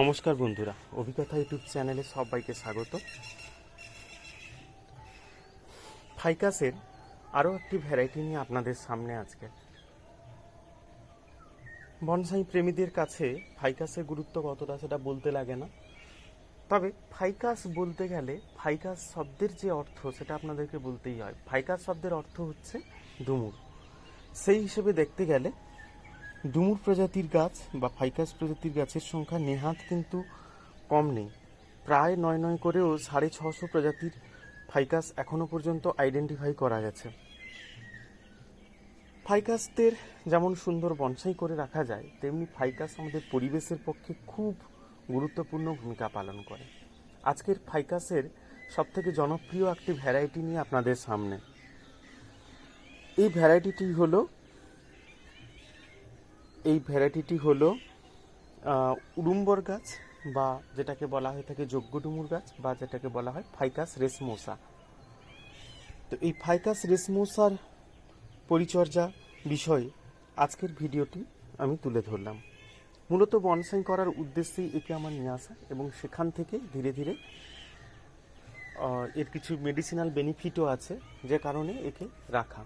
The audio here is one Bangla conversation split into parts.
নমস্কার বন্ধুরা, অভিজ্ঞতা ইউটিউব চ্যানেলে সবাইকে স্বাগত। ফাইকাসের আরও একটি ভ্যারাইটি নিয়ে আপনাদের সামনে আজকে। বনসাই প্রেমীদের কাছে ফাইকাসের গুরুত্ব কতটা সেটা বলতে লাগে না। তবে ফাইকাস বলতে গেলে ফাইকাস শব্দের যে অর্থ সেটা আপনাদেরকে বলতেই হয়। ফাইকাস শব্দের অর্থ হচ্ছে ডুমুর। সেই হিসেবে দেখতে গেলে ডুমুর প্রজাতির গাছ বা ফাইকাস প্রজাতির গাছের সংখ্যা নেহাত কিন্তু কম নেই। প্রায় নয় নয় করেও সাড়ে ছশো প্রজাতির ফাইকাস এখনও পর্যন্ত আইডেন্টিফাই করা গেছে। ফাইকাসদের যেমন সুন্দর বনসাই করে রাখা যায়, তেমনি ফাইকাস আমাদের পরিবেশের পক্ষে খুব গুরুত্বপূর্ণ ভূমিকা পালন করে। আজকের ফাইকাসের সবথেকে জনপ্রিয় একটি ভ্যারাইটি নিয়ে আপনাদের সামনে। এই ভ্যারাইটিটি হলো এই ভ্যারাইটিটি হলো উডুম্বর গাছ বা যেটাকে বলা হয়ে থাকে যজ্ঞ ডুমুর গাছ বা যেটাকে বলা হয় ফাইকাস রেসমোসা। তো এই ফাইকাস রেসমোসার পরিচর্যা বিষয়ে আজকের ভিডিওটি আমি তুলে ধরলাম। মূলত বনসাই করার উদ্দেশ্যেই একে আমার নিয়ে আসা এবং সেখান থেকে ধীরে ধীরে এর কিছু মেডিসিনাল বেনিফিটও আছে যে কারণে একে রাখা।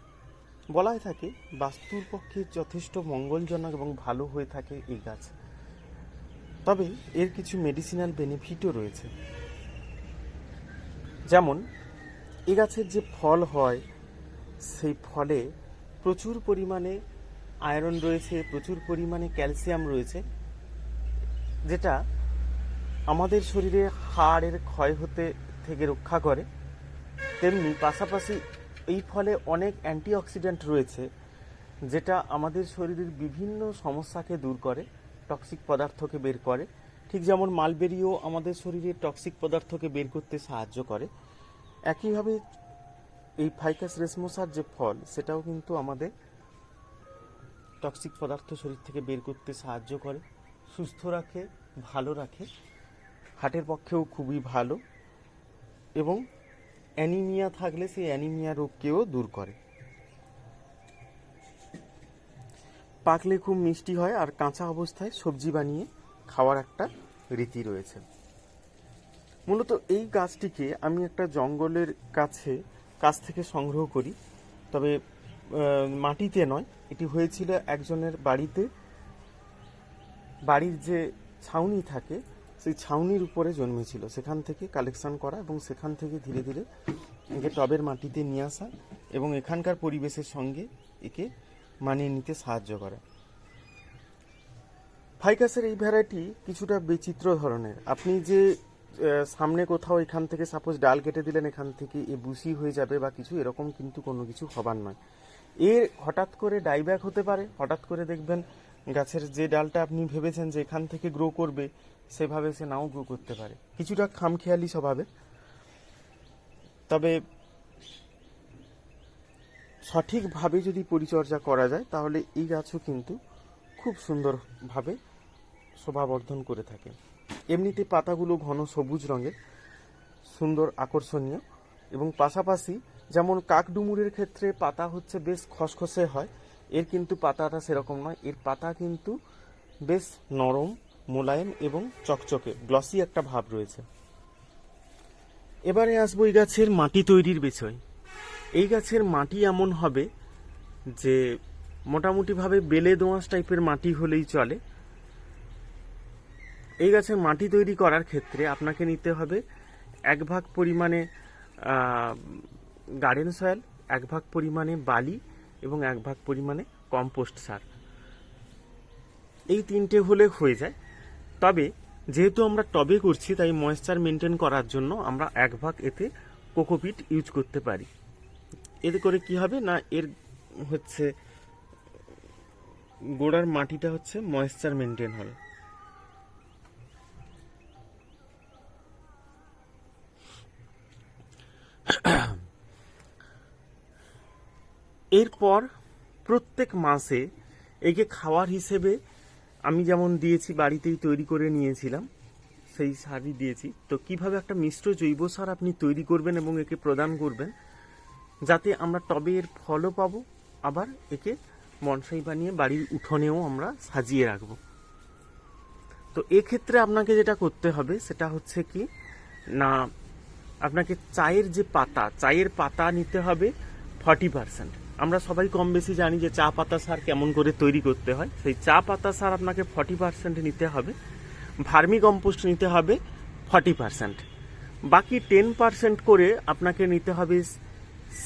বলা হয়ে থাকে, বাস্তুর পক্ষে যথেষ্ট মঙ্গলজনক এবং ভালো হয়ে থাকে এই গাছ। তবে এর কিছু মেডিসিনাল বেনিফিটও রয়েছে। যেমন, এ গাছের যে ফল হয়, সেই ফলে প্রচুর পরিমাণে আয়রন রয়েছে, প্রচুর পরিমাণে ক্যালসিয়াম রয়েছে, যেটা আমাদের শরীরে হাড়ের ক্ষয় হতে থেকে রক্ষা করে। তেমনি পাশাপাশি এই ফলে অনেক অ্যান্টিঅক্সিডেন্ট রয়েছে, যেটা আমাদের শরীরের বিভিন্ন সমস্যাকে দূর করে, টক্সিক পদার্থকে বের করে। ঠিক যেমন মালবেরিও আমাদের শরীরে টক্সিক পদার্থকে বের করতে সাহায্য করে। একইভাবে এই ফাইকাস রেসমোসার যে ফল, সেটাও কিন্তু আমাদের টক্সিক পদার্থ শরীর থেকে বের করতে সাহায্য করে, সুস্থ রাখে, ভালো রাখে হার্টের পক্ষেও খুবই ভালো। এবং অ্যানিমিয়া থাকলে সেই অ্যানিমিয়া রোগকেও দূর করে। পাকলে খুব মিষ্টি হয় আর কাঁচা অবস্থায় সবজি বানিয়ে খাওয়ার একটা রীতি রয়েছে। মূলত এই গাছটিকে আমি একটা জঙ্গলের কাছে, কাছ থেকে সংগ্রহ করি। তবে মাটিতে নয়, এটি হয়েছিল একজনের বাড়িতে। বাড়ির যে ছাউনি থাকে সেই ছাউনির উপরে জন্মেছিল। সেখান থেকে কালেকশন করা এবং সেখান থেকে ধীরে ধীরে একে টবের মাটিতে নিয়ে আসা এবং এখানকার পরিবেশের সঙ্গে একে মানিয়ে নিতে সাহায্য করা। ফাইকাসের এই ভ্যারাইটি কিছুটা বিচিত্র ধরনের। আপনি যে সামনে কোথাও এখান থেকে সাপোজ ডাল কেটে দিলেন, এখান থেকে এ বুসি হয়ে যাবে বা কিছু, এরকম কিন্তু কোনো কিছু হবার নয়। এর হঠাৎ করে ডাইব্যাক হতে পারে। হঠাৎ করে দেখবেন গাছের যে ডালটা আপনি ভেবেছেন যে এখান থেকে গ্রো করবে সেভাবে সে নাও গ্রো করতে পারে। কিছুটা খামখেয়ালি স্বভাবে। তবে সঠিকভাবে যদি পরিচর্যা করা যায়, তাহলে এই গাছও কিন্তু খুব সুন্দরভাবে শোভাবর্ধন করে থাকে। এমনিতে পাতাগুলো ঘন সবুজ রঙের, সুন্দর আকর্ষণীয় এবং পাশাপাশি যেমন কাকডুমুরের ক্ষেত্রে পাতা হচ্ছে বেশ খসখসে হয়, এর কিন্তু পাতাটা সেরকম নয়। এর পাতা কিন্তু বেশ নরম মোলায়েম এবং চকচকে গ্লসি একটা ভাব রয়েছে। এবারে আসব এই গাছের মাটি তৈরির বিষয়। এই গাছের মাটি এমন হবে যে মোটামুটিভাবে বেলে দোঁয়াশ টাইপের মাটি হলেই চলে। এই গাছের মাটি তৈরি করার ক্ষেত্রে আপনাকে নিতে হবে এক ভাগ পরিমাণে গার্ডেন সয়েল এক ভাগ পরিমাণে বালি এবং এক ভাগ পরিমাণে কম্পোস্ট সার। এই তিনটে হলে হয়ে যায়। তবে যেহেতু আমরা টবে করছি, তাই ময়েশ্চার মেনটেন করার জন্য আমরা এক ভাগ এতে কোকোপিট ইউজ করতে পারি। এতে করে কি হবে না, এর হচ্ছে গোড়ার মাটিটা হচ্ছে ময়েশ্চার মেনটেন হবে এরপর প্রত্যেক মাসে একে খাওয়ার হিসেবে আমি যেমন দিয়েছি, বাড়িতেই তৈরি করে নিয়েছিলাম, সেই সারই দিয়েছি। তো কীভাবে একটা মিশ্র জৈব সার আপনি তৈরি করবেন এবং একে প্রদান করবেন, যাতে আমরা টবে এর ফলও পাবো, আবার একে বনসাই বানিয়ে বাড়ির উঠোনেও আমরা সাজিয়ে রাখব। তো এক্ষেত্রে আপনাকে যেটা করতে হবে, সেটা হচ্ছে কি, না, আপনাকে চায়ের যে পাতা, চায়ের পাতা নিতে হবে ফর্টি পার্সেন্ট আমরা সবাই কম বেশি জানি যে চা পাতা সার কেমন করে তৈরি করতে হয়। সেই চা পাতা সার আপনাকে ফর্টি পার্সেন্ট নিতে হবে, ভার্মি কম্পোস্ট নিতে হবে ফর্টি পার্সেন্ট বাকি টেন পার্সেন্ট করে আপনাকে নিতে হবে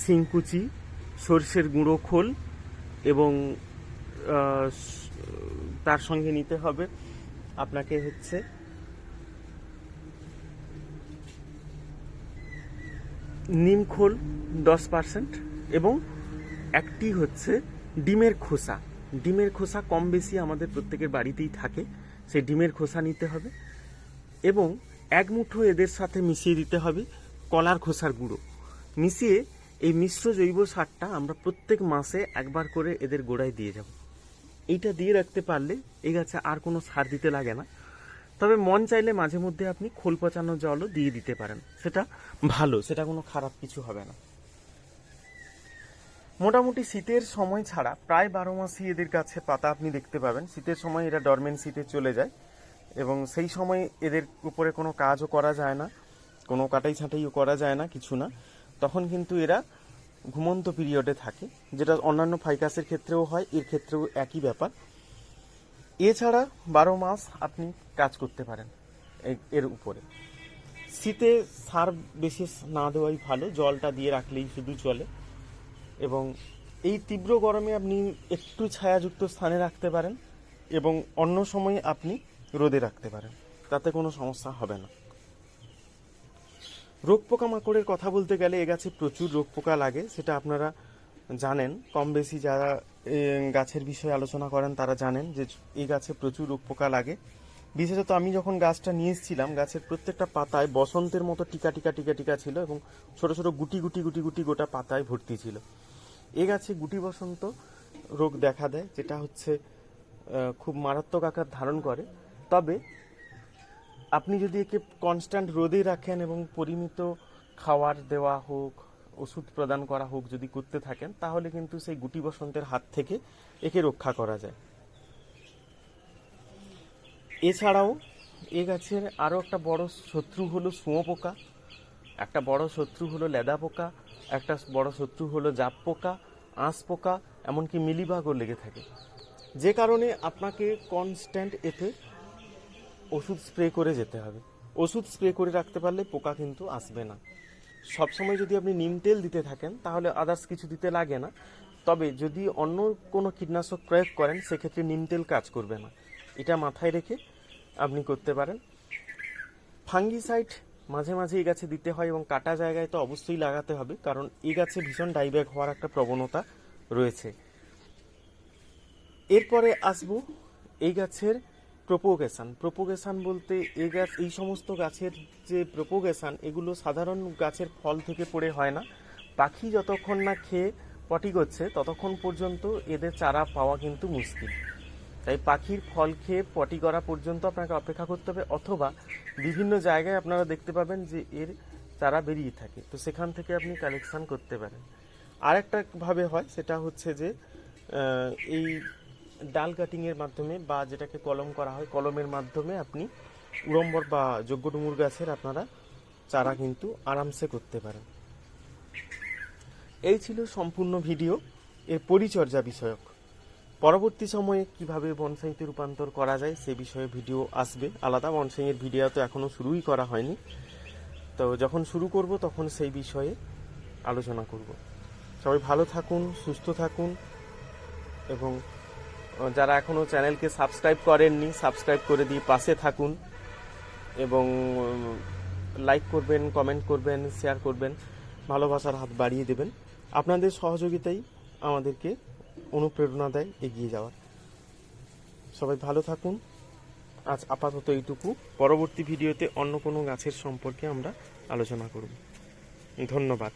সিংকুচি সর্ষের গুঁড়ো খোল এবং তার সঙ্গে নিতে হবে আপনাকে হচ্ছে নিম খোল দশ পার্সেন্ট এবং একটি হচ্ছে ডিমের খোসা। ডিমের খোসা কম বেশি আমাদের প্রত্যেকের বাড়িতেই থাকে, সেই ডিমের খোসা নিতে হবে এবং এক মুঠো এদের সাথে মিশিয়ে দিতে হবে কলার খোসার গুঁড়ো। মিশিয়ে এই মিশ্র জৈব সারটা আমরা প্রত্যেক মাসে একবার করে এদের গোড়ায় দিয়ে যাব। এইটা দিয়ে রাখতে পারলে এই গাছে আর কোনো সার দিতে লাগে না। তবে মন চাইলে মাঝে মধ্যে আপনি খোল পচানো জলও দিয়ে দিতে পারেন। সেটা ভালো, সেটা কোনো খারাপ কিছু হবে না। মোটামুটি শীতের সময় ছাড়া প্রায় বারো মাসই এদের কাছে পাতা আপনি দেখতে পাবেন। শীতের সময় এরা ডরমেন্সিতে চলে যায় এবং সেই সময় এদের উপরে কোনো কাজও করা যায় না, কোনো কাটাই ছাঁটাইও করা যায় না, কিছু না। তখন কিন্তু এরা ঘুমন্ত পিরিয়ডে থাকে, যেটা অন্যান্য ফাইকাসের ক্ষেত্রেও হয়, এর ক্ষেত্রেও একই ব্যাপার। এছাড়া বারো মাস আপনি কাজ করতে পারেন এর উপরে। শীতে সার বেশি না দেওয়াই ভালো, জলটা দিয়ে রাখলেই শুধু চলে। এবং এই তীব্র গরমে আপনি একটু ছায়াযুক্ত স্থানে রাখতে পারেন এবং অন্য সময়ে আপনি রোদে রাখতে পারেন। তাতে কোনো সমস্যা হবে না। রোগ পোকামাকড়ের কথা বলতে গেলে এ গাছে প্রচুর রোগ পোকা লাগে, সেটা আপনারা জানেন। কম বেশি যারা গাছের বিষয়ে আলোচনা করেন, তারা জানেন যে এই গাছে প্রচুর রোগ পোকা লাগে। বিশেষত আমি যখন গাছটা নিয়ে এসেছিলাম, গাছের প্রত্যেকটা পাতায় বসন্তের মতো টিকা টিকা টিকা টিকা ছিল এবং ছোট ছোট গুটি গুটি গুটি গুটি গোটা পাতায় ভর্তি ছিল। এ গাছে গুটি বসন্ত রোগ দেখা দেয়, যেটা হচ্ছে খুব মারাত্মক আকার ধারণ করে। তবে আপনি যদি একে কনস্ট্যান্ট রোদে রাখেন এবং পরিমিত খাবার দেওয়া হোক, ওষুধ প্রদান করা হোক, যদি করতে থাকেন, তাহলে কিন্তু সেই গুটি বসন্তের হাত থেকে একে রক্ষা করা যায়। এছাড়াও এ গাছের আরও একটা বড় শত্রু হলো শুঁয়োপোকা। একটা বড় শত্রু হলো লেদা পোকা, একটা বড় শত্রু হলো জাপ পোকা, আঁশ পোকা, এমনকি মিলিবাগও লেগে থাকে। যে কারণে আপনাকে কনস্ট্যান্ট এতে ওষুধ স্প্রে করে যেতে হবে। ওষুধ স্প্রে করে রাখতে পারলে পোকা কিন্তু আসবে না। সবসময় যদি আপনি নিম তেল দিতে থাকেন, তাহলে আদার্স কিছু দিতে লাগে না। তবে যদি অন্য কোনো কীটনাশক প্রয়োগ করেন, সেক্ষেত্রে নিম তেল কাজ করবে না। এটা মাথায় রেখে আপনি করতে পারেন। ফাঙ্গিসাইড মাঝে মাঝে এই গাছে দিতে হয় এবং কাটা জায়গায় তো অবশ্যই লাগাতে হবে, কারণ এই গাছে ভীষণ ডাইব্যাক হওয়ার একটা প্রবণতা রয়েছে। এরপরে আসব এই গাছের প্রোপোগেশন। প্রোপোগেশন বলতে এই গাছ, এই সমস্ত গাছের যে প্রোপোগেশন, এগুলো সাধারণ গাছের ফল থেকে পড়ে হয় না। পাখি যতক্ষণ না খেয়ে পটি করছে, ততক্ষণ পর্যন্ত এদের চারা পাওয়া কিন্তু মুশকিল। তাই পাখির ফল খেয়ে পটি করা পর্যন্ত আপনাকে অপেক্ষা করতে হবে, অথবা বিভিন্ন জায়গায় আপনারা দেখতে পাবেন যে এর চারা বেরিয়ে থাকে। তো সেখান থেকে আপনি কালেকশান করতে পারেন। আরেকটা ভাবে হয়, সেটা হচ্ছে যে এই ডাল কাটিংয়ের মাধ্যমে বা যেটাকে কলম করা হয়, কলমের মাধ্যমে আপনি উড়ম্বর বা যোগ্য ডুমুর গাছের আপনারা চারা কিন্তু আরামসে করতে পারেন। এই ছিল সম্পূর্ণ ভিডিও এর পরিচর্যা বিষয়ক। পরবর্তী সময়ে কীভাবে বনসাইতে রূপান্তর করা যায় সে বিষয়ে ভিডিও আসবে। আলাদা, বনসাইয়ের ভিডিও তো এখনও শুরুই করা হয়নি। তো যখন শুরু করব, তখন সেই বিষয়ে আলোচনা করব। সবাই ভালো থাকুন, সুস্থ থাকুন এবং যারা এখনও চ্যানেলকে সাবস্ক্রাইব করেননি, সাবস্ক্রাইব করে দিয়ে পাশে থাকুন এবং লাইক করবেন কমেন্ট করবেন শেয়ার করবেন। ভালোবাসার হাত বাড়িয়ে দেবেন। আপনাদের সহযোগিতাই আমাদেরকে অনুপ্রেরণা দেয় এগিয়ে যাওয়ার। সবাই ভালো থাকুন। আজ আপাতত এইটুকু। পরবর্তী ভিডিওতে অন্য কোনো গাছের সম্পর্কে আমরা আলোচনা করব। ধন্যবাদ।